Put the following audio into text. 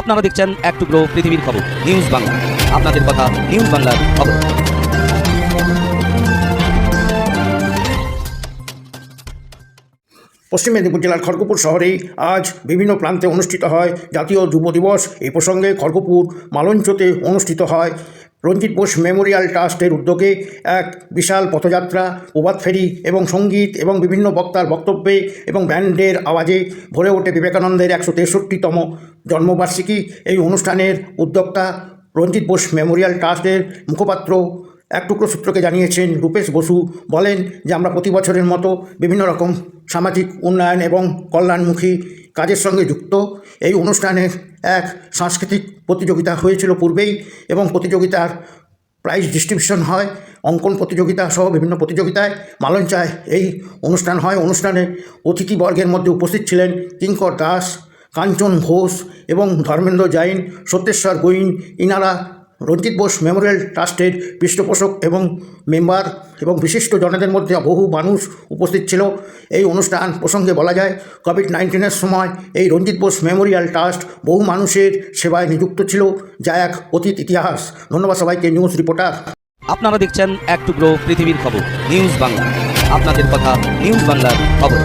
আপনারা দেখছেন এক টুকরো পৃথিবীর খবর নিউজ বাংলা আপনাদের কথা নিউজ বাংলার খবর। পশ্চিম মেদিনীপুর জেলার খড়গপুর শহরে আজ বিভিন্ন প্রান্তে অনুষ্ঠিত হয় জাতীয় যুব দিবস। এই প্রসঙ্গে খড়গপুর মালঞ্চতে অনুষ্ঠিত হয়। রঞ্জিত বোস মেমোরিয়াল ট্রাস্টের উদ্যোগে এক বিশাল পথযাত্রা প্রভাত ফেরি এবং সংগীত এবং বিভিন্ন বক্তার বক্তব্যে এবং ব্যান্ডের আওয়াজে ভরে ওঠে বিবেকানন্দের একশো তেষট্টিতম জন্মবার্ষিকী। এই অনুষ্ঠানের উদ্যোক্তা রঞ্জিত বোস মেমোরিয়াল ট্রাস্টের মুখপাত্র। এক টুকরো সূত্রকে জানিয়েছেন রূপেশ বসু বলেন যে, আমরা প্রতি বছরের মতো বিভিন্ন রকম সামাজিক উন্নয়ন এবং কল্যাণমুখী কাজের সঙ্গে যুক্ত। এই অনুষ্ঠানে এক সাংস্কৃতিক প্রতিযোগিতা হয়েছিল পূর্বেই এবং প্রতিযোগিতার প্রাইজ ডিস্ট্রিবিউশন হয়। অঙ্কন প্রতিযোগিতা সহ বিভিন্ন প্রতিযোগিতায় মালঞ্চায় এই অনুষ্ঠান হয়। অনুষ্ঠানে অতিথিবর্গের মধ্যে উপস্থিত ছিলেন কিঙ্কর দাস, কাঞ্চন ঘোষ এবং ধর্মেন্দ্র জাইন সত্যেশ্বর গোইন, ইনারা রঞ্জিত বোস মেমোরিয়াল ট্রাস্টের পৃষ্ঠপোষক এবং মেম্বার এবং বিশিষ্ট জনদের মধ্যে বহু মানুষ উপস্থিত ছিল। এই অনুষ্ঠান প্রসঙ্গে বলা যায় কোভিড নাইন্টিনের সময় এই রঞ্জিত বোস মেমোরিয়াল ট্রাস্ট বহু মানুষের সেবায় নিযুক্ত ছিল, যা এক অতীত ইতিহাস। ধন্যবাদ সবাইকে, নিউজ রিপোর্টার। আপনারা দেখছেন এক টুকরো পৃথিবীর খবর, নিউজ বাংলা। আপনাদের কথা নিউজ বাংলার খবর।